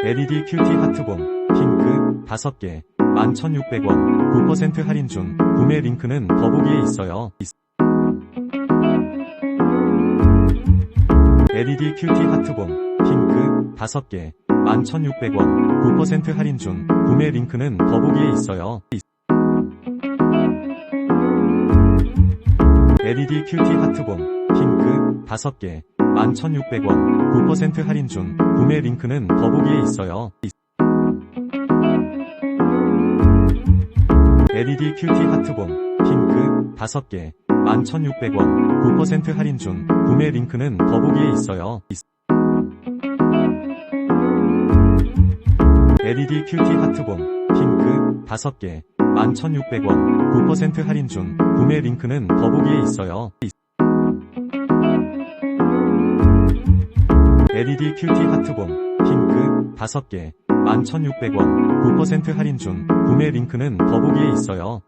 LED 큐티 하트봉, 핑크, 5개, 11,600원, 9% 할인 중, 구매 링크는 더보기에 있어요. LED 큐티 하트봉, 핑크, 5개, 11,600원, 9% 할인 중, 구매 링크는 더보기에 있어요. LED 큐티 하트봉, 핑크, 5개, 11,600원, 9% 할인 중, 구매 링크는 더보기에 있어요. LED 큐티 하트봉, 핑크, 5개, 11,600원, 9% 할인 중, 구매 링크는 더보기에 있어요. LED 큐티 하트봉, 핑크, 5개, 11,600원, 9% 할인 중, 구매 링크는 더보기에 있어요. LED 큐티 하트봉, 핑크, 5개, 11,600원, 9% 할인 중, 구매 링크는 더보기에 있어요.